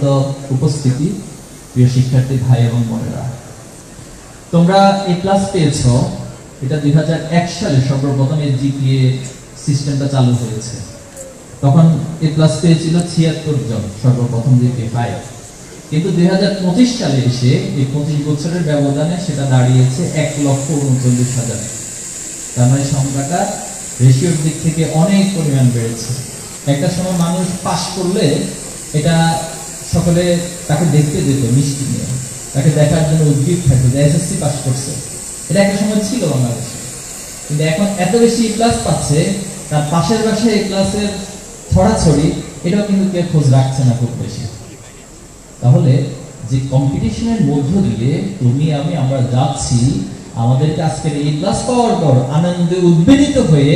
সম্মানিত উপস্থিতি প্রিয় শিক্ষার্থী ভাই এবং বোনেরা। তোমরা এই ক্লাস পেয়েছ, এটা দুই সালে সর্বপ্রথম এই জিপিএ সিস্টেমটা চালু হয়েছে। তখন এ প্লাস পেয়েছিল ছিয়াত্তর জন, সর্বপ্রথম জিপিএ ফাইভ কিন্তু দুই হাজার পঁচিশ সালে এসে এই পঁচিশ বছরের ব্যবধানে সেটা দাঁড়িয়েছে এক লক্ষ উনচল্লিশ হাজার। তার মানে সংখ্যাটা রেশিওর দিক থেকে অনেক পরিমাণ বেড়েছে। একটা সময় মানুষ পাশ করলে এটা সকলে তাকে দেখতে যেত মিষ্টি নিয়ে। তাকে দেখার জন্য উদ্ভিদ থাকতো যে এসএসসি পাস করছে। এটা একটা সময় ছিল বাংলাদেশে। কিন্তু এখন এত বেশি ক্লাস পাচ্ছে, তার পাশের এই ক্লাসের ছড়াছড়ি এটাও কিন্তু কেউ খোঁজ রাখছে না খুব বেশি। তাহলে যে কম্পিটিশনের মধ্য দিয়ে তুমি, আমি, আমরা যাচ্ছি, আমাদেরকে আজকের এই ক্লাস পাওয়ার পর আনন্দে উদ্বেলিত হয়ে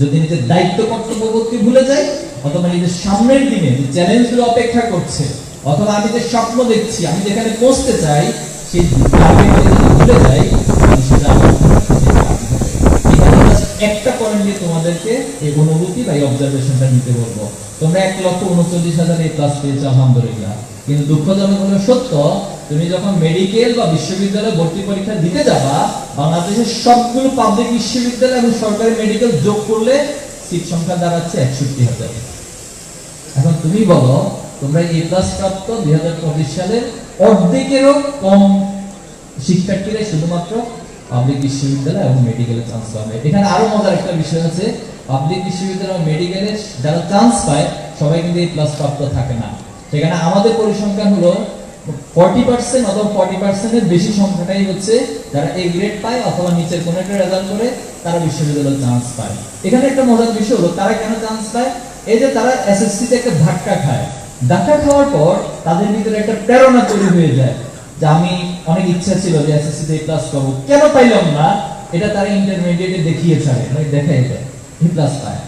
যদি নিজের দায়িত্ব কর্তব্য কর্তব্যবোধকে ভুলে যাই অথবা নিজের সামনের দিনে যে চ্যালেঞ্জগুলো অপেক্ষা করছে অথবা আমি যে স্বপ্ন দেখছি, আমি যেখানে পৌঁছতে চাই, সেই টার্গেটে ভুলে যাই একটা পয়েন্ট দিয়ে তোমাদেরকে এই অনুভূতি বা এই অবজারভেশনটা নিতে বলব। তোমরা এক লক্ষ উনচল্লিশ হাজার এই ক্লাস পেয়েছ, আলহামদুলিল্লাহ। কিন্তু দুঃখজনক হলো সত্য, তুমি যখন মেডিকেল বা বিশ্ববিদ্যালয়ে ভর্তি পরীক্ষা দিতে যাবা, বাংলাদেশের সবগুলো পাবলিক বিশ্ববিদ্যালয় এবং সরকারি মেডিকেল যোগ করলে সিট সংখ্যা দাঁড়াচ্ছে একষট্টি হাজার। এখন তুমি বলো তোমরা এ প্লাস প্রাপ্ত দুই হাজার পঁচিশ সালের অর্ধেকেরও কম শিক্ষার্থীরা শুধুমাত্র পাবলিক বিশ্ববিদ্যালয় এবং মেডিকেলে চান্স পাবে। এখানে আরও মজার একটা বিষয় আছে। পাবলিক বিশ্ববিদ্যালয় মেডিকেলে যারা চান্স পায়, সবাই কিন্তু এই প্লাস প্রাপ্ত থাকে না। সেখানে আমাদের পরিসংখ্যান হলো ফর্টি পার্সেন্ট অথবা ফর্টি পার্সেন্টের বেশি সংখ্যাটাই হচ্ছে যারা এ গ্রেড পায় অথবা নিচের কোনো একটা রেজাল্ট করে, তারা বিশ্ববিদ্যালয়ে চান্স পায়। এখানে একটা মজার বিষয় হলো, তারা কেন চান্স পায়? এই যে তারা এসএসসি তে একটা ধাক্কা খায়। ধাক্কা খাওয়ার পর তাদের ভিতরে একটা প্রেরণা তৈরি হয়ে যায় যে আমি অনেক ইচ্ছা ছিল যে এসএসসি তে প্লাস পাবো। কেন পাইলাম না? এটা তারা ইন্টারমিডিয়েটে দেখিয়ে ছাড়ে মানে দেখাই দেয় এ প্লাস পায়।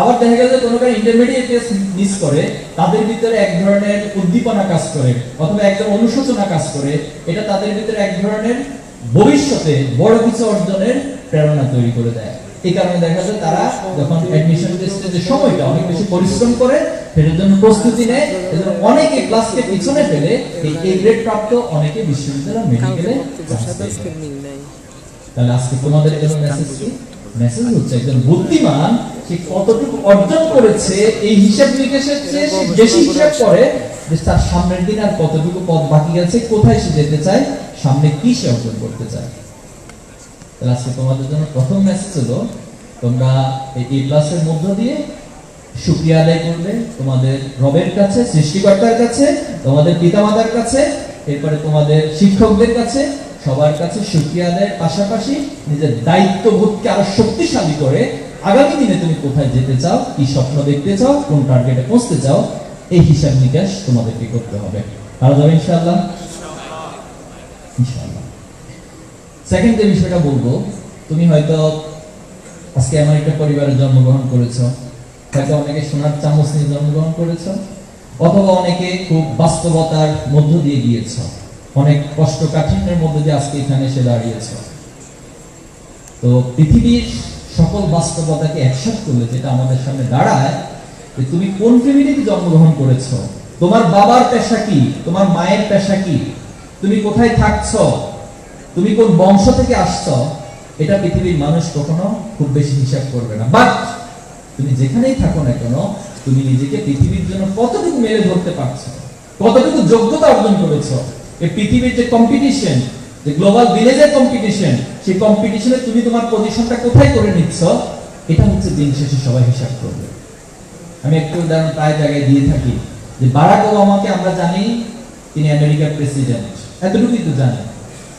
আবার দেখা গেল যে কোনো কারণে ইন্টারমিডিয়েট টেস্ট মিস করে, তাদের ভিতরে এক ধরনের উদ্দীপনা কাজ করে, অথবা এক ধরনের অনুশোচনা কাজ করে, এটা তাদের ভিতরে এক ধরনের ভবিষ্যতে বড় কিছু অর্জনের প্রেরণা তৈরি করে দেয়। এই কারণে দেখা যায় তারা যখন অ্যাডমিশন টেস্টে যে সময়টা অনেক বেশি পরিশ্রম করে সেটার জন্য প্রস্তুতি নেয় অনেকে ক্লাসকে পিছনে ফেলে এই এ গ্রেড প্রাপ্ত অনেকে বিশ্ববিদ্যালয় মেডিকেলে তাহলে আজকে তোমাদের জন্য মেসেজ কি? মেসেজ হচ্ছে একজন বুদ্ধিমান সে কতটুকু অর্জন করেছে এই হিসাব নিকেশের চেয়ে সে বেশি হিসাব করে যে তার সামনের দিন আর কতটুকু পথ বাকি আছে কোথায় সে যেতে চায় সামনে কি সে অর্জন করতে চায়। আজকে তোমাদের জন্য প্রথম মেসেজ হলো, তোমরা এই এ প্লাসের মধ্য দিয়ে শুক্রিয়া আদায় করবে তোমাদের রবের কাছে, সৃষ্টিকর্তার কাছে, তোমাদের পিতামাতার কাছে, এরপরে তোমাদের শিক্ষকদের কাছে, সবার কাছে শুক্রিয়া আদায়ের পাশাপাশি নিজের দায়িত্ববোধকে আরও শক্তিশালী করে আগামী দিনে তুমি কোথায় যেতে চাও, কি স্বপ্ন দেখতে চাও, কোন টার্গেটে পৌঁছতে চাও, এই হিসাব নিকাশ তোমাদেরকে করতে হবে। পারা যাবে ইনশাআল্লাহ? ইনশাআল্লাহ। সেকেন্ড যে বিষয়টা বলব, তুমি হয়তো আজকে এমন একটা পরিবারে জন্মগ্রহণ করেছ, হয়তো অনেকে সোনার চামচ নিয়ে জন্মগ্রহণ করেছ, অথবা অনেকে খুব বাস্তবতার মধ্য দিয়ে গিয়েছো, অনেক কষ্ট কাঠিন্যের মধ্যে দিয়ে আজকে এখানে এসে দাঁড়িয়েছ। তো পৃথিবীর সকল বাস্তবতাকে একসাথে করলে যেটা আমাদের সামনে দাঁড়ায়, যে তুমি কোন ফ্যামিলিতে জন্মগ্রহণ করেছ, তোমার বাবার পেশা কি, তোমার মায়ের পেশা কি, তুমি কোথায় থাকছ তুমি কোন বংশ থেকে আসছ, এটা পৃথিবীর মানুষ কখনো খুব বেশি হিসাব করবে না। বাট তুমি যেখানেই থাকো না কেন, তুমি নিজেকে পৃথিবীর জন্য কতটুকু মেরে ধরতে পারছ, কতটুকু যোগ্যতা অর্জন করেছ এই পৃথিবীর যে কম্পিটিশন যে গ্লোবাল ভিলেজের কম্পিটিশন সেই কম্পিটিশনে তুমি তোমার পজিশনটা কোথায় করে নিচ্ছ, এটা হচ্ছে দিন শেষে সবাই হিসাব করবে। আমি একটু উদাহরণ প্রায় জায়গায় দিয়ে থাকি, যে বারাক ওবামাকে আমরা জানি, তিনি আমেরিকার প্রেসিডেন্ট এতটুকুই তো জানি।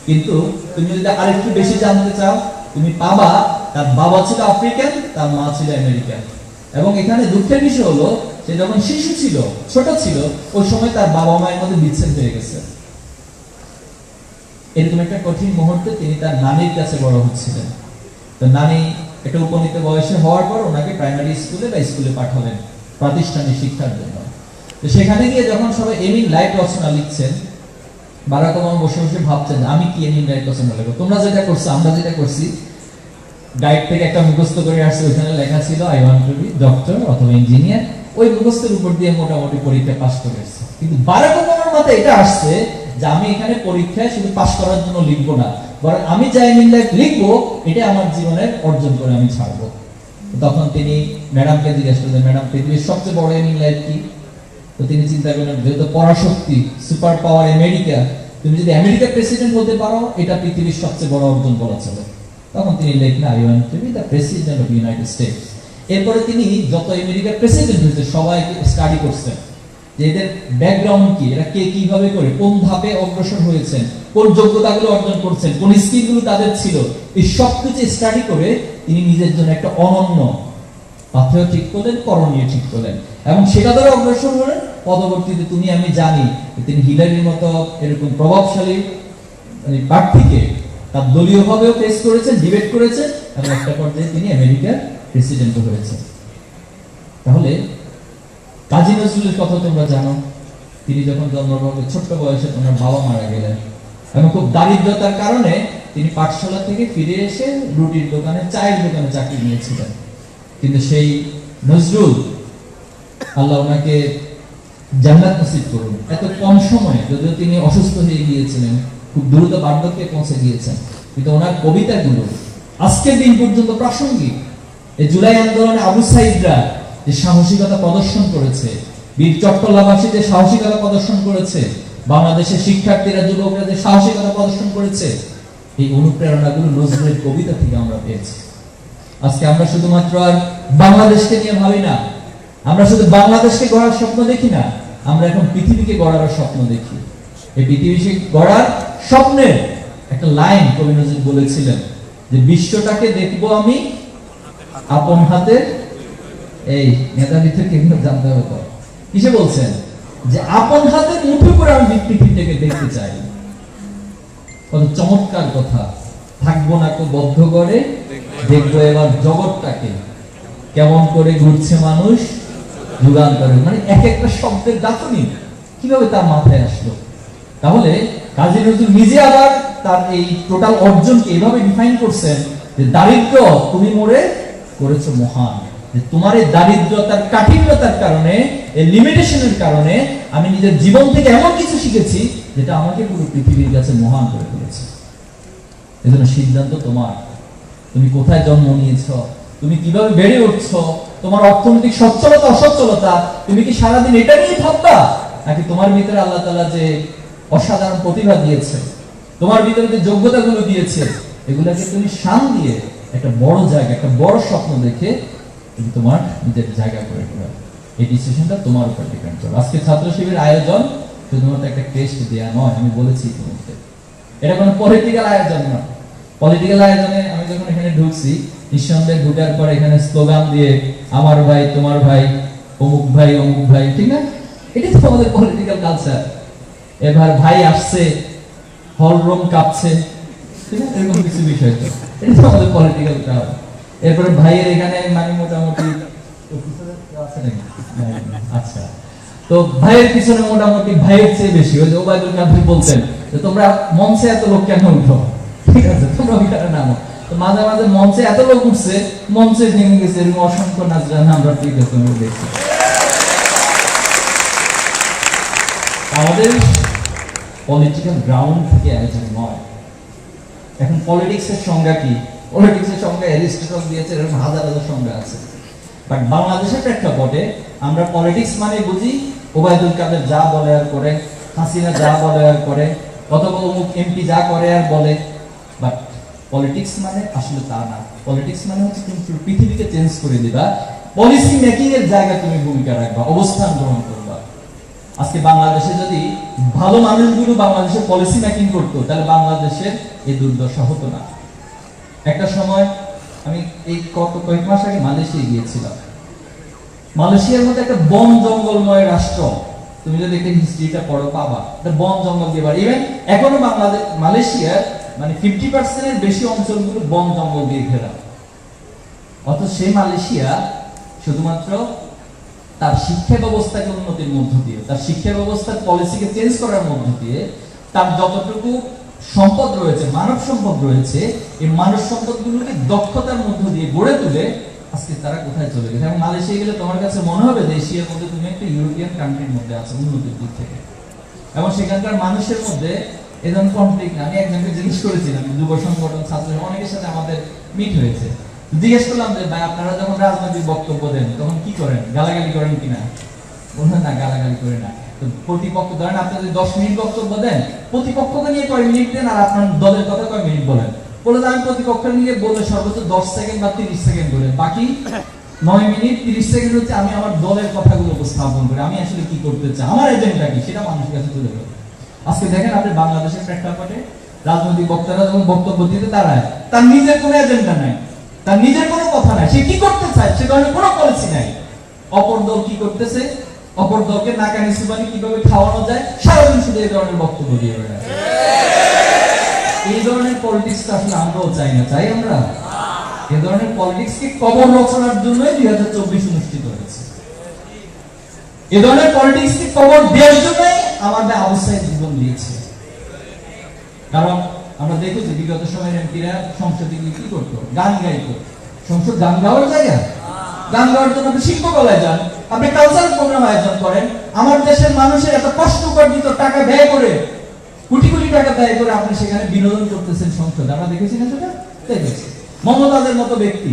কিন্তু তুমি যদি আরেকটু বেশি জানতে চাও, তুমি পাবা তার বাবা ছিল আফ্রিকান, তার মা ছিল আমেরিকান। এবং এখানে দুঃখের বিষয় হলো, সে যখন শিশু ছিল, ছোট ছিল, ওই সময় তার বাবা মায়ের মধ্যে বিচ্ছেদ হয়ে গেছে। এরকম একটা কঠিন মুহূর্তে তিনি তার নানির কাছে বড় হচ্ছিলেন। তো নানি একটা উপনীত বয়সে হওয়ার পর ওনাকে প্রাইমারি স্কুলে বা স্কুলে পাঠালেন, প্রাতিষ্ঠানিক শিক্ষার জন্য। তো সেখানে গিয়ে যখন সবাই এমিন লাইট রচনা লিখছেন বারাক ওবামা বসে বসে ভাবছেন, আমি কি এমিন লাইট রচনা লিখব তোমরা যেটা করছ, আমরা যেটা করছি গাইড থেকে একটা মুখস্থ করে আসছে ওখানে লেখা ছিল I want to be doctor অথবা ইঞ্জিনিয়ার ওই মুখস্থের উপর দিয়ে মোটামুটি পরীক্ষা পাস করেছে কিন্তু বারাক ওবামার মাথায় এটা আসছে যে আমি এখানে পরীক্ষায় শুধু পাস করার জন্য লিখব না, বরং আমি যা এমিন লাইফ লিখব, এটা আমার জীবনের অর্জন করে আমি ছাড়বো। তখন তিনি ম্যাডামকে জিজ্ঞেস করলেন ম্যাডাম পৃথিবীর সবচেয়ে বড় লাইফ কি? তো তিনি চিন্তা করলেন, যেহেতু পরাশক্তি সুপার পাওয়ার আমেরিকা তুমি যদি আমেরিকার প্রেসিডেন্ট হতে পারো, এটা পৃথিবীর সবচেয়ে বড় অর্জন বলা চলে তখন তিনি লেখলেন I want to be the president of United States এরপরে তিনি যত আমেরিকার প্রেসিডেন্ট হয়েছে, সবাইকে স্টাডি করছেন। যে এদের ব্যাকগ্রাউন্ড কি, এরা কে কীভাবে করে, কোন ধাপে অগ্রসর হয়েছেন, কোন যোগ্যতাগুলো অর্জন করছেন, কোন স্কিলগুলো তাদের ছিল, এই সব কিছু স্টাডি করে তিনি নিজের জন্য একটা অনন্য পাথেয় ঠিক করলেন, করণীয় ঠিক করলেন। এবং সেটা দ্বারা অগ্রসর হলেন পরবর্তীতে তুমি, আমি জানি তিনি হিলারির মতো এরকম প্রভাবশালী মানে প্রার্থীকে তার দলীয় ভাবেও ফেস করেছেন ডিবেট করেছেন এবং একটা পর্যায়ে তিনি আমেরিকার প্রেসিডেন্ট হয়েছেন। তাহলে, কাজী নজরুলের কথা তোমরা জানো, তিনি যখন জন্মগ্রহণ ছোট্ট বয়সে ওনার বাবা মারা গেলেন এবং খুব দারিদ্রতার কারণে তিনি পাঠশালা থেকে ফিরে এসে রুটির দোকানে, চায়ের দোকানে চাকরি নিয়েছিলেন। কিন্তু সেই নজরুল, আল্লাহ ওনাকে জান্নাত নসিব করুন। এত কম সময়ে যদিও তিনি অসুস্থ হয়ে গিয়েছিলেন, খুব দ্রুত বার্ধক্যে পৌঁছে গিয়েছেন। কিন্তু ওনার কবিতাগুলো আজকের দিন পর্যন্ত প্রাসঙ্গিক। এই জুলাই আন্দোলনে আবু সাইদরা যে সাহসিকতা প্রদর্শন করেছে, বীর চট্টলাবাসী যে সাহসিকতা প্রদর্শন করেছে, বাংলাদেশের শিক্ষার্থীরা, যুবকরা যে সাহসিকতা প্রদর্শন করেছে, এই অনুপ্রেরণাগুলো নজরুলের কবিতা থেকে আমরা পেয়েছি। আজকে আমরা শুধুমাত্র আর বাংলাদেশকে নিয়ে ভাবি না আমরা শুধু বাংলাদেশকে গড়ার স্বপ্ন দেখি না, আমরা এখন পৃথিবীকে গড়ার স্বপ্ন দেখি। এই পৃথিবীকে গড়ার স্বপ্নের একটা লাইন কবি নজরুল বলেছিলেন যে, বিশ্বটাকে দেখব আমি আপন হাতে। এই মেধাবী থেকে এগুলো জানতে হবে তো কিসে বলছেন? যে, আপন হাতে মুঠো করে আমি পৃথিবীটাকে দেখতে চাই। কত চমৎকার কথা। থাকব না কো বদ্ধ করে দেখব এবার জগৎটাকে। কেমন করে ঘুরছে মানুষ যুগান্তরে মানে এক একটা শব্দের গাঁথনি কীভাবে তার মাথায় আসলো? তাহলে কাজী নজরুল নিজে আবার তার এই টোটাল অর্জনকে এভাবে ডিফাইন করছেন যে দারিদ্র, তুমি মোরে করেছ মহান। তোমার এই দারিদ্রতার কাঠিন্যতার কারণে, এই লিমিটেশনের কারণে আমি নিজের জীবন থেকে এমন কিছু শিখেছি যেটা আমাকে পুরো পৃথিবীর কাছে মহান করে তুলেছে এজন্য সিদ্ধান্ত তোমার। তুমি কোথায় জন্ম নিয়েছ? তুমি কীভাবে বেড়ে উঠছো? তোমার অর্থনৈতিক সচ্ছলতা, অসচ্ছলতা, তুমি কি সারাদিন এটা নিয়ে ভাববা? নাকি তোমার ভিতরে আল্লাহ তাআলা যে অসাধারণ প্রতিভা দিয়েছে, তোমার ভিতরে যে যোগ্যতাগুলো দিয়েছে, এগুলাকে তুমি শান দিয়ে একটা বড় জায়গা, একটা বড় স্বপ্ন দেখে তুমি তোমার নিজের জায়গা করে নেবে। এই ডিসিশনটা তোমার উপর ডিপেন্ড করে আজকে ছাত্র শিবির আয়োজন শুধুমাত্র একটা টেস্ট দেওয়া নয়, আমি বলেছি ইতিমধ্যে এটা কোনো পলিটিক্যাল আয়োজন না পলিটিক্যাল আয়োজনে আমি যখন এখানে ঢুকছি নিঃসন্দেহে ঢুকার পর এখানে স্লোগান দিয়ে, আমার ভাই, তোমার ভাই, অমুক ভাই অমুক ভাই ঠিক না? এটাই তো আমাদের পলিটিক্যাল কালচার এবার ভাই আসছে, হল রুম কাঁপছে এরকম কিছু বিষয়। তো এটা তো আমাদের পলিটিক্যাল এরপরে ভাইয়ের এখানে মানে মোটামুটি আচ্ছা। তো ভাইয়ের পিছনে মোটামুটি ভাইয়ের চেয়ে বেশি। ওই যে ওবায়দুল কাদের যে, তোমরা মঞ্চে এত লোক কেন উঠো? ঠিক আছে, তোমরা ওইখানে নামো। মাঝে মাঝে মঞ্চে এত লোক উঠছে, মঞ্চে নেমে গেছে, এরকম অসংখ্য নাচগান আমরা ঠিক দেখছি আমাদের পলিটিক্যাল গ্রাউন্ড থেকে আয়োজন নয়। এখন পলিটিক্সের সংজ্ঞা কি? পলিটিক্সের সংজ্ঞা এরিস্টটল দিয়েছে, এরকম হাজার হাজার সংজ্ঞা আছে। বাট বাংলাদেশের প্রেক্ষাপটে আমরা পলিটিক্স মানে বুঝি, ওবায়দুল কাদের যা বলে আর করে, হাসিনা যা বলে আর করে, অথবা অমুক এমপি যা করে আর বলে। বাট পলিটিক্স মানে আসলে তা না। পলিটিক্স মানে হচ্ছে তুমি পুরো পৃথিবীকে চেঞ্জ করে দিবা। পলিসি মেকিং এর জায়গায় তুমি ভূমিকা রাখবা, অবস্থান গ্রহণ করবা। আজকে বাংলাদেশে যদি ভালো মানুষগুলো বাংলাদেশে পলিসি মেকিং করতো, তাহলে বাংলাদেশের এই দুর্দশা হতো না। একটা সময় আমি এই কত কয়েক মাস আগে মালয়েশিয়া গিয়েছিলাম। মালয়েশিয়ার মধ্যে একটা বন জঙ্গলময় রাষ্ট্র। তুমি যদি একটা হিস্ট্রিটা পড়ো, পাবা। বন জঙ্গল দিয়ে ইভেন এখনও বাংলাদেশ মালয়েশিয়ার মানে ফিফটি পার্সেন্টের বেশি অঞ্চলগুলো বন জঙ্গল দিয়ে ঘেরা। অথচ সেই মালয়েশিয়া শুধুমাত্র তার শিক্ষা ব্যবস্থাকে উন্নতির মধ্য দিয়ে, তার শিক্ষা ব্যবস্থার পলিসিকে চেঞ্জ করার মধ্য দিয়ে তার যতটুকু সম্পদ রয়েছে, মানব সম্পদ রয়েছে, এই মানব সম্পদগুলোকে দক্ষতার মধ্য দিয়ে গড়ে তুলে আজকে তারা কোথায় চলে গেছে? এবং মালয়েশিয়া গেলে তোমার কাছে মনে হবে যে এশিয়ার মধ্যে তুমি একটা ইউরোপিয়ান কান্ট্রির মধ্যে আছো, উন্নতির দিক থেকে। এবং সেখানকার মানুষের মধ্যে কনফ্লিক্ট আমি একজনকে জিজ্ঞেস করেছিলাম যুব সংগঠন অনেকের সাথে আমাদের মিট হয়েছে। জিজ্ঞেস করলাম যে, ভাই, আপনারা যখন রাজনৈতিক বক্তব্য দেন, তখন কি করেন? গালাগালি করেন কিনা না? গালাগালি করে না। প্রতিপক্ষ, ধরেন আপনি যদি দশ মিনিট বক্তব্য দেন, প্রতিপক্ষকে নিয়ে কয় মিনিট দেন, আর আপনার দলের কথা কয় মিনিট বলেন? বলে আমি প্রতিপক্ষের নিয়ে বলে সর্বোচ্চ দশ সেকেন্ড বা তিরিশ সেকেন্ড বলে বাকি নয় মিনিট, তিরিশ সেকেন্ড হচ্ছে আমি আমার দলের কথাগুলো উপস্থাপন করি। আমি আসলে কি করতে চাই? আমার এজেন্ডা কি? সেটা মানুষের কাছে তুলে ধরি। আজকে দেখেন আপনি বাংলাদেশের প্রেক্ষাপটে রাজনৈতিক বক্তারা যখন বক্তব্য দিতে দাঁড়ায়, তার নিজের কোনো এজেন্ডা নাই, তার নিজের কোনো কথা নাই। সে কি করতে চায় সে ধরনের কোনো পলিসি নাই। অপর দল কি করতেছে? অপর দলকে নাকানি সুবানি কীভাবে খাওয়ানো যায়? সারাদিন শুধু এই ধরনের বক্তব্য দিয়ে বেড়ায়। এই ধরনের পলিটিক্স আসলে আমরাও চাই না, চাই আমরা। এই ধরনের পলিটিক্স কে কবর রচনার জন্যই দুই হাজার চব্বিশ অনুষ্ঠিত হয়েছে। এ ধরনের পলিটিক্স কে কবর আমাদের অবস্থায় জীবন দিয়েছে। কারণ আমরা বিগত এমপিরা সংসদে গিয়ে কি করতো? গান গাইতো। সংসদ গান গাওয়ার জায়গা? গান গাওয়ার জন্য আপনি শিল্পকলায় যান, আপনি কালচারাল প্রোগ্রাম আয়োজন করেন। আমার দেশের মানুষের এত কষ্ট উপার্জিত টাকা ব্যয় করে, কোটি কোটি টাকা ব্যয় করে আপনি সেখানে বিনোদন করতেছেন সংসদে। আমরা দেখেছি না সেটা দেখেছি। মমতাজের মতো ব্যক্তি,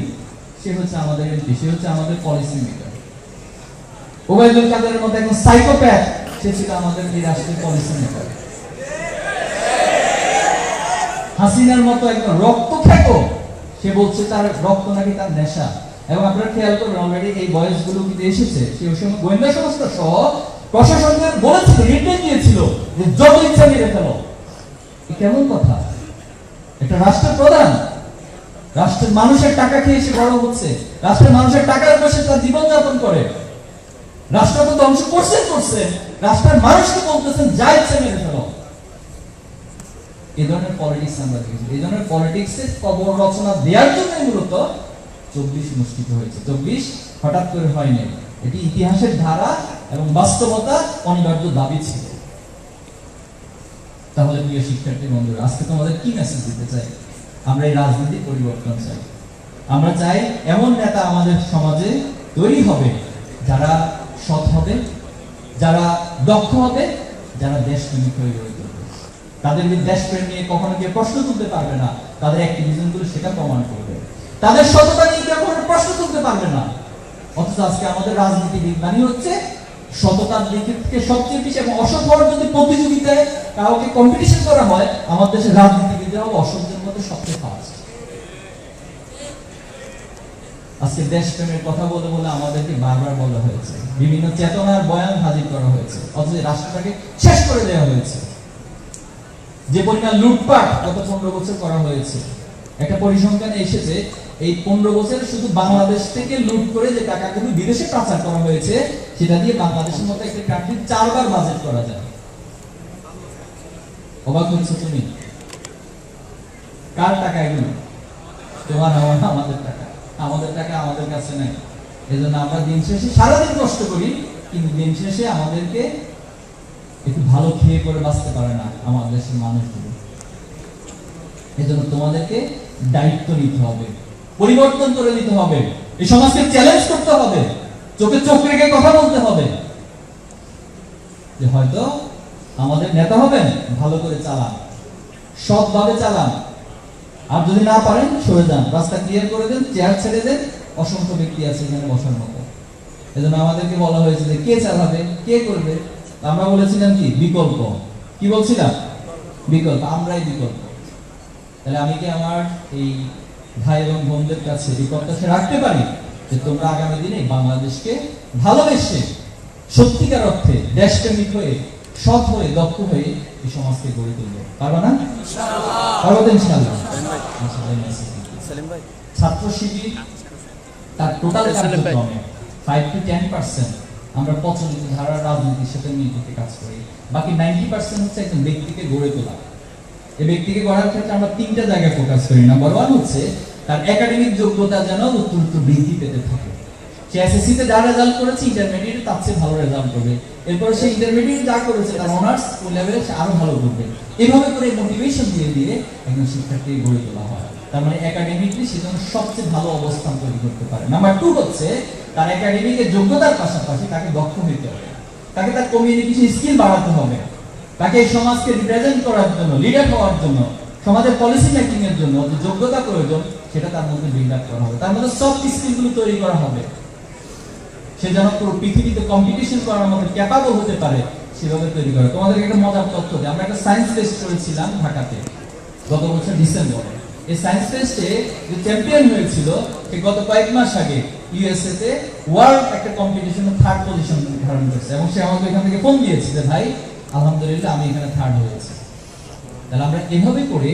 সে হচ্ছে আমাদের এমপি, সে হচ্ছে আমাদের পলিসি মেকার ওবায়দুল কাদেরের মতো একজন সাইকোপ্যাথ সে ছিল আমাদের এই রাষ্ট্রের পলিসি মেকার হাসিনার মতো একজন রক্ত খেকো সে বলছে তার রক্ত নাকি তার নেশা। এবং আপনারা খেয়াল করবেন অলরেডি এই বয়সগুলো কিন্তু এসেছে। সে ওই সময় গোয়েন্দা সংস্থা সহ প্রশাসনদের বলেছিল, নির্দেশ দিয়েছিল যে যত ইচ্ছা মেরে ফেলো। কেমন কথা? একটা রাষ্ট্রের প্রধান। রাষ্ট্রের মানুষের টাকা খেয়ে সে বড় হচ্ছে। রাষ্ট্রের মানুষের টাকার বসে তার জীবনযাপন করে। রাষ্ট্র তো ধ্বংস করছেন করছে রাষ্ট্রের মানুষকে বলতেছেন, যা ইচ্ছে মেরে ফেলো এই ধরনের পলিটিক্স আমরা দেখেছি। এই ধরনের পলিটিক্স এর কবর রচনা দেওয়ার জন্যই মূলত চব্বিশ অনুষ্ঠিত হয়েছে। চব্বিশ হঠাৎ করে হয়নি। এটি ইতিহাসের ধারা এবং বাস্তবতা অনিবার্য দাবি ছিল। তাহলে প্রিয় শিক্ষার্থী বন্ধুরা, আজকে তোমাদের কি মেসেজ দিতে চাই? আমরা এই রাজনীতি পরিবর্তন চাই। আমরা চাই এমন নেতা আমাদের সমাজে তৈরি হবে যারা সৎ হবে, যারা দক্ষ হবে, যারা দেশপ্রেমিক তাদের দেশপ্রেম নিয়ে কখনো কেউ প্রশ্ন তুলতে পারবে না, তাদের অ্যাক্টিভিজমগুলো সেটা প্রমাণ করবে। তাদের সততা নিয়ে কেউ কখনো প্রশ্ন তুলতে পারবে না। অথচ আজকে আমাদের রাজনীতি বিজ্ঞানী হচ্ছে, সততার দিক থেকে সবচেয়ে বেশি এবং অসৎ হওয়ার যদি প্রতিযোগিতায় কাউকে কম্পিটিশন করা হয়, আমাদের দেশের রাজনীতিবিদরা হবে অসৎদের মধ্যে সবচেয়ে ফার্স্ট আজকে দেশপ্রেমের কথা বলে বলে আমাদেরকে বারবার বলা হয়েছে। বিভিন্ন চেতনার বয়ান হাজির করা হয়েছে। অথচ রাষ্ট্রটাকে শেষ করে দেওয়া হয়েছে। যে পরিমাণ লুটপাট গত পনেরো বছর করা হয়েছে, একটা পরিসংখ্যানে এসেছে, এই পনেরো বছরে শুধু বাংলাদেশ থেকে লুট করে যে টাকাগুলো বিদেশে পাচার করা হয়েছে, সেটা দিয়ে বাংলাদেশের মতো একটা কান্ট্রি চারবার বাজেট করা যায়। অবাক হচ্ছে তুমি? কার টাকা এগুলো? তোমার আমার আমাদের টাকা। আমাদের টাকা আমাদের কাছে নেই। এজন্য আমরা দিন শেষে সারাদিন কষ্ট করি, কিন্তু দিন শেষে আমাদেরকে একটু ভালো খেয়ে করে বাঁচতে পারে না আমার দেশের মানুষগুলো। এজন্য তোমাদেরকে দায়িত্ব নিতে হবে, পরিবর্তন করে দিতে হবে, এই সমাজকে চ্যালেঞ্জ করতে হবে, চোখে চোখ রেখে কথা বলতে হবে, যে হয়তো আমাদের নেতা হবেন, ভালো করে চালান, সৎভাবে চালান আর যদি না পারেন, সরে যান। রাস্তা ক্লিয়ার করে দেন চেয়ার ছেড়ে দেন, অসংখ্য ব্যক্তি আছে এখানে বসার মতো। এজন্য আমাদেরকে বলা হয়েছে যে কে চালাবে, কে করবে? আমরা বলেছিলাম কি? বিকল্প। কি বলছিলাম? বিকল্প। আমরাই বিকল্প। তাহলে আমি কি আমার এই ভাই এবং বোনদের কাছে এই প্রত্যাশা রাখতে পারি? যে তোমরা আগামী দিনে বাংলাদেশকে ভালোবেসে সত্যিকার অর্থে দেশপ্রেমিক হয়ে, সৎ হয়ে, দক্ষ হয়ে এই সমাজকে গড়ে তুলবে। পারবা না পারব তো ইনশাআল্লাহ ছাত্র শিবির তার টোটাল কার্যক্রমে ফাইভ টু টেন পার্সেন্ট আমরা প্রচলিত ধারার রাজনীতির সাথে মিলিত কাজ করি। বাকি নাইনটি পার্সেন্ট হচ্ছে একজন ব্যক্তিকে গড়ে তোলা। এই ব্যক্তিকে গড়ার ক্ষেত্রে আমরা তিনটা জায়গায় ফোকাস করি। নাম্বার ওয়ান হচ্ছে তার একাডেমিক যোগ্যতা যেন উত্তর উত্তর বৃদ্ধি পেতে থাকে। সে এসএসসি তে যা রেজাল্ট করেছে তার চেয়ে ভালো রেজাল্ট করবে। এরপর সে ইন্টারমিডিয়েট যা করেছে, তার অনার্স ও লেভেলে সে ভালো করবে। এভাবে করে মোটিভেশন দিয়ে দিয়ে একজন গড়ে তোলা হয়। তার মানে একাডেমিকলি সে যেন সবচেয়ে ভালো অবস্থান তৈরি করতে পারে। নাম্বার টু হচ্ছে, তার যোগ্যতার পাশাপাশি তাকে দক্ষ হইতে হবে। তাকে তার কমিউনিকেশন স্কিল বাড়াতে হবে। তাকে সমাজকে রিপ্রেজেন্ট করার জন্য লিডার হওয়ার জন্য, সমাজের পলিসি মেকিং এর জন্য যে যোগ্যতা প্রয়োজন, সেটা তার মধ্যে বিল্ড আপ করা হবে। তার মধ্যে সফট স্কিলগুলো তৈরি করা হবে। সে যেন পুরো পৃথিবীতে কম্পিটিশন করার মতো ক্যাপাবল হতে পারে, সেভাবে তৈরি করে। তোমাদেরকে একটা মজার তথ্য দিই। আমরা একটা সায়েন্স টেস্ট করেছিলাম ঢাকাতে গত বছর ডিসেম্বরে। এই সায়েন্স টেস্টে যে চ্যাম্পিয়ন হয়েছিল, সে গত কয়েক মাস আগে ইউএসএ তে ওয়ার্ল্ড একটা কম্পিটিশনে থার্ড পজিশন ধারণ করেছে এবং সে আমাকে এখান থেকে ফোন দিয়েছে যে, ভাই, আলহামদুলিল্লাহ আমি এখানে থার্ড হয়েছি। তাহলে আমরা এভাবে করে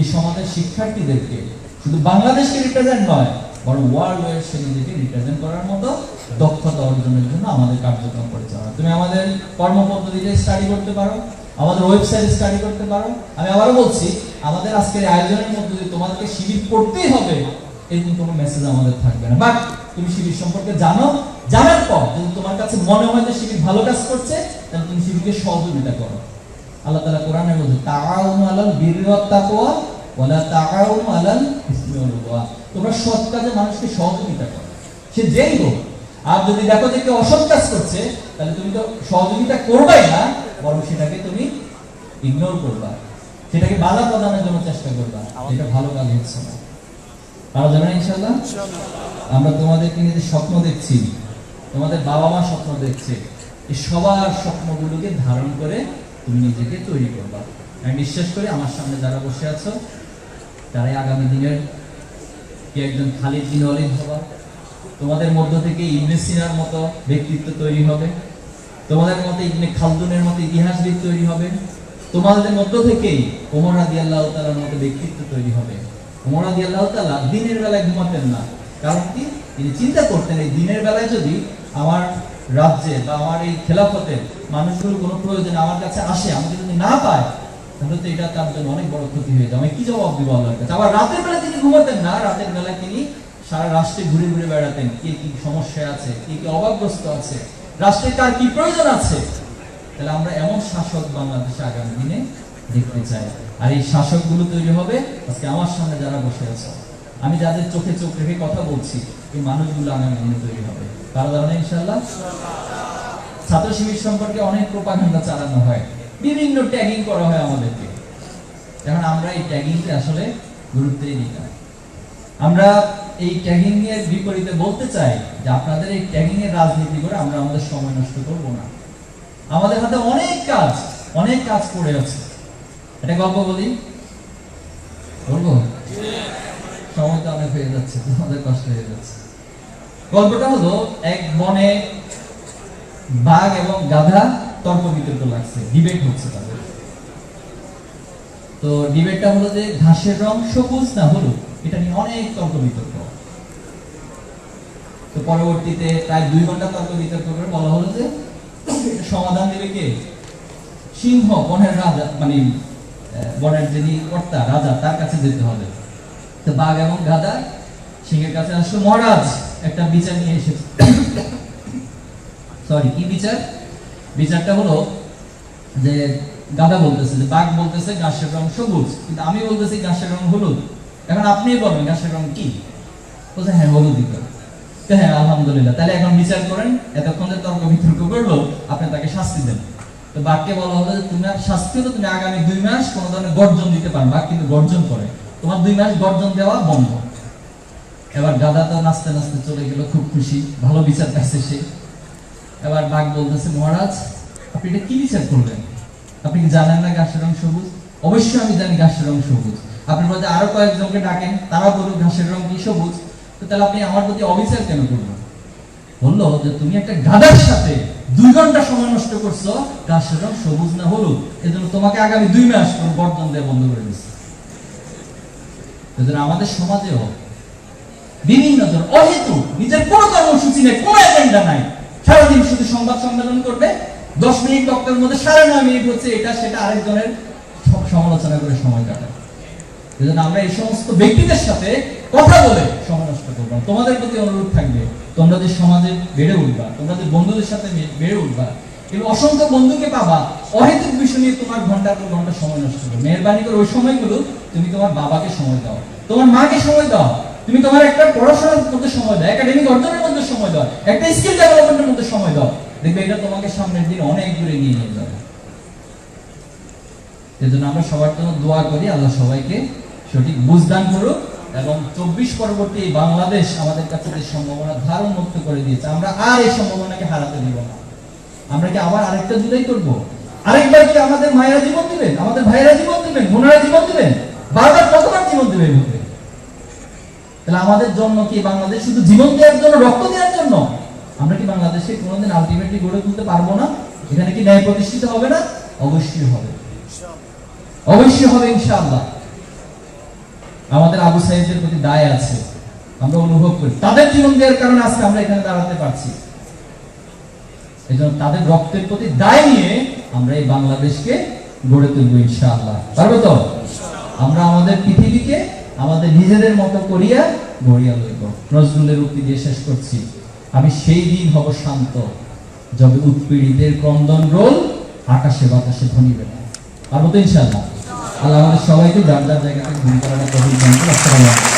এই সমাজের শিক্ষার্থীদেরকে শুধু বাংলাদেশকে রিপ্রেজেন্ট নয়, বরং ওয়ার্ল্ড ওয়াইড সে নিজেকে রিপ্রেজেন্ট করার মতো দক্ষতা অর্জনের জন্য আমাদের কার্যক্রম পরিচালনা। তুমি আমাদের কর্মপদ্ধতিতে স্টাডি করতে পারো, আমাদের ওয়েবসাইট স্টাডি করতে পারো। আমি আবারও বলছি, আমাদের আজকের আয়োজনের মধ্যে দিয়ে তোমাদেরকে শিবির করতেই হবে, এরকম কোনো মেসেজ আমাদের থাকবে না। বাট তুমি শিবির সম্পর্কে জানো, জানার পর যদি তোমার কাছে মনে হয় যে শিবির ভালো কাজ করছে, তাহলে তুমি শিবিরকে সহযোগিতা করো। আল্লাহ তাআলা কোরআনে বলছে, তাআউনু আলাল বিররি ওয়াত তাকওয়া ওয়ালা আলাল তোমরা সৎ কাজে মানুষকে সহযোগিতা করো। সে যেই হোক আর যদি দেখো যে কেউ অসৎ কাজ করছে তাহলে তুমি তো সহযোগিতা করবাই না বরং সেটাকে তুমি ইগনোর করবা। সেটাকে বাধা প্রদানের জন্য চেষ্টা করবা এটা ভালো কাজ হচ্ছে না। পারা যাবে না ইনশাআল্লাহ? আমরা তোমাদেরকে নিয়ে যে স্বপ্ন দেখছি তোমাদের বাবা মা স্বপ্ন দেখছে এই সবার স্বপ্নগুলোকে ধারণ করে তুমি নিজেকে তৈরি করবা। আমি বিশ্বাস করি আমার সামনে যারা বসে আছো তারাই আগামী দিনের কি একজন খালিদ দিন ওয়ালিদ হবা। তোমাদের মধ্য থেকে ইবনে সিনার মতো ব্যক্তিত্ব তৈরি হবে। তোমাদের মতো ইবনে খালদুনের মতো ইতিহাসবিদ তৈরি হবে। তোমাদের মধ্য থেকেই ওমর রাদিয়াল্লাহু তাআলার মতো ব্যক্তিত্ব তৈরি হবে। ওমর রাদিয়াল্লাহু তাআলা দিনের বেলায় ঘুমাতেন না। কারণ কি? তিনি চিন্তা করতেন, এই দিনের বেলায় যদি আমার রাজ্যে বা আমার এই খেলাফতের মানুষগুলো কোনো প্রয়োজনে আমার কাছে আসে, আমাকে যদি না পায়, তাহলে তো এটা তার জন্য অনেক বড় ক্ষতি হয়ে যাবে। আমি কি জবাব দিব আল্লাহর কাছে? আবার রাতের বেলা তিনি ঘুমাতেন না, রাতের বেলায় তিনি সারা রাষ্ট্রে ঘুরে ঘুরে বেড়াতেন, কে কি সমস্যা আছে, কে কি অভাবগ্রস্ত আছে, রাষ্ট্রে কার কি প্রয়োজন আছে? তাহলে আমরা এমন শাসক বাংলাদেশে আগামী দিনে দেখতে চাই। আর এই শাসকগুলো তৈরি হবে, আজকে আমার সামনে যারা বসে আছে। আমি যাদের চোখে চোখ রেখে কথা বলছি, এই মানুষগুলো আগামী দিনে তৈরি হবে। তারা ধারণা ইনশাল্লাহ ছাত্র শিবির সম্পর্কে অনেক প্রোপাগান্ডা চালানো হয়। বিভিন্ন ট্যাগিং করা হয় আমাদেরকে। এখন আমরা এই ট্যাগিংকে আসলে গুরুত্বই দিই না। আমরা এই ট্যাগিং এর বিপরীতে বলতে চাই যে আপনাদের এই ট্যাগিং এর রাজনীতি করে আমরা আমাদের সময় নষ্ট করব না। আমাদের হাতে অনেক কাজ অনেক কাজ পড়ে আছে। একটা গল্প বলি। বলব? সময় তো অনেক হয়ে যাচ্ছে, তোমাদের কষ্ট হয়ে যাচ্ছে। গল্পটা হলো, এক বনে বাঘ এবং গাধা তর্ক বিতর্ক লাগছে ডিবেট হচ্ছে তাদের। তো ডিবেটটা হলো যে ঘাসের রং সবুজ না হলুদ? এটা নিয়ে অনেক তর্ক বিতর্ক তো পরবর্তীতে প্রায় দুই ঘণ্টা তর্ক বিতর্ক করে বলা হলো যে সমাধান দেবে কে? সিংহ, বনের রাজা মানে বনের যিনি কর্তা, রাজা, তার কাছে যেতে হবে। তো বাঘ এবং গাদা সিংহের কাছে আসলো। মহারাজ, একটা বিচার নিয়ে এসেছে। সরি কি বিচার? বিচারটা হলো যে গাদা বলতেছে, যে বাঘ বলতেছে ঘাসের রং সবুজ, কিন্তু আমি বলতেছি ঘাসের রং হলুদ। এখন আপনি বলেন ঘাসের রং কি? বলছে হ্যাঁ হলুদই তো। হ্যাঁ আলহামদুলিল্লাহ। তাহলে এখন বিচার করেন, এতক্ষণ যে তর্ক বিতর্ক করল, আপনি তাকে শাস্তি দেন। তো বাঘকে বলা হলো যে, তুমি আর শাস্তি হলো তুমি আগামী দুই মাস কোনো ধরনের গর্জন দিতে পারো। বাঘ কিন্তু গর্জন করে। তোমার দুই মাস গর্জন দেওয়া বন্ধ। এবার গাদা তো নাচতে নাচতে চলে গেল, খুব খুশি। ভালো বিচার পাইছে সে। এবার বাঘ বলতেছে, মহারাজ, আপনি এটা কি বিচার করবেন আপনি কি জানেন না ঘাসের রং সবুজ? অবশ্যই আমি জানি ঘাসের রং সবুজ। আপনি বলতে, আরও কয়েকজনকে ডাকেন তারা বলুন ঘাসের রং কি সবুজ? তাহলে আপনি আমার প্রতি অবিচার কেন করবেন? বলল যে তুমি একটা গাদার সাথে দুই ঘণ্টা সময় নষ্ট করছ সবুজ না এজন্য তোমাকে আগামী দুই মাস কোনো বর্জন দেওয়া বন্ধ করে দিচ্ছে এজন্য আমাদের সমাজেও বিভিন্ন অহেতু নিজের কোনো কর্মসূচি নেই, কোনো এজেন্ডা নাই। সারাদিন শুধু সংবাদ সম্মেলন করবে, দশ মিনিট বক্তব্যের মধ্যে সাড়ে নয় মিনিট হচ্ছে এটা, সেটা আরেকজনের সমালোচনা করে সময় কাটায় এজন্য আমরা এই সমস্ত ব্যক্তিদের সাথে কথা বলে। সময় নষ্ট করব। তোমাদের প্রতি অনুরোধ থাকবে, তোমরা যে সমাজে বেড়ে উঠবা, তোমরা যে বন্ধুদের সাথে বেড়ে উঠবা, এবং অসংখ্য বন্ধুকে পাবা, অহেতুক বিষয় নিয়ে তোমার ঘণ্টার পর ঘণ্টা সময় নষ্ট করো মেহরবানি করে ওই সময়গুলো তুমি তোমার বাবাকে সময় দাও, তোমার মাকে সময় দাও, তুমি তোমার একটা পড়াশোনার মধ্যে সময় দাও একাডেমিক অর্জনের মধ্যে সময় দাও, একটা স্কিল ডেভেলপমেন্টের মধ্যে সময় দাও। দেখবে এটা তোমাকে সামনের দিন অনেক দূরে নিয়ে নিয়ে যাবে। এজন্য আমরা সবার জন্য দোয়া করি, আল্লাহ সবাইকে সঠিক বুঝদান করুক এবং চব্বিশ পরবর্তী বাংলাদেশ আমাদের কাছে যে সম্ভাবনা ধারণ মুক্ত করে দিয়েছে, আমরা আর এই সম্ভাবনাকে হারাতে দিব না। আমরা কি আবার আরেকটা জুলাই করব? আরেকবার কি আমাদের মায়েরা জীবন দিবেন? আমাদের ভাইয়েরা জীবন দিবেন? বোনেরা জীবন দিবেন? বারবার কতবার জীবন দেবে তাহলে আমাদের জন্য কি বাংলাদেশ শুধু জীবন দেওয়ার জন্য, রক্ত দেওয়ার জন্য? আমরা কি বাংলাদেশে কোনোদিন আলটিমেটলি গড়ে তুলতে পারব না? এখানে কি ন্যায় প্রতিষ্ঠিত হবে না? অবশ্যই হবে। অবশ্যই হবে ইনশাআল্লাহ। আমাদের আবু সাইদের প্রতি দায় আছে। আমরা অনুভব করি। তাদের জীবন দেওয়ার কারণে আজকে আমরা এখানে দাঁড়াতে পারছি। এই জন্য তাদের রক্তের প্রতি দায় নিয়ে আমরা এই বাংলাদেশকে গড়ে তুলবো ইনশাআল্লাহ। পারব তো? আমরা আমাদের পৃথিবীকে আমাদের নিজেদের মতো করিয়া গড়িয়া লইব নজরুলের উক্তি দিয়ে শেষ করছি। আমি সেই দিন হব শান্ত, যবে উৎপীড়িতের ক্রন্দন রোল আকাশে বাতাসে ধনিবে না। পারব তো ইনশাআল্লাহ? আল্লাহ আমাদের সবাইকে যার যার জায়গাতে ঘুম করাটা তহিদ আসসালামু আলাইকুম।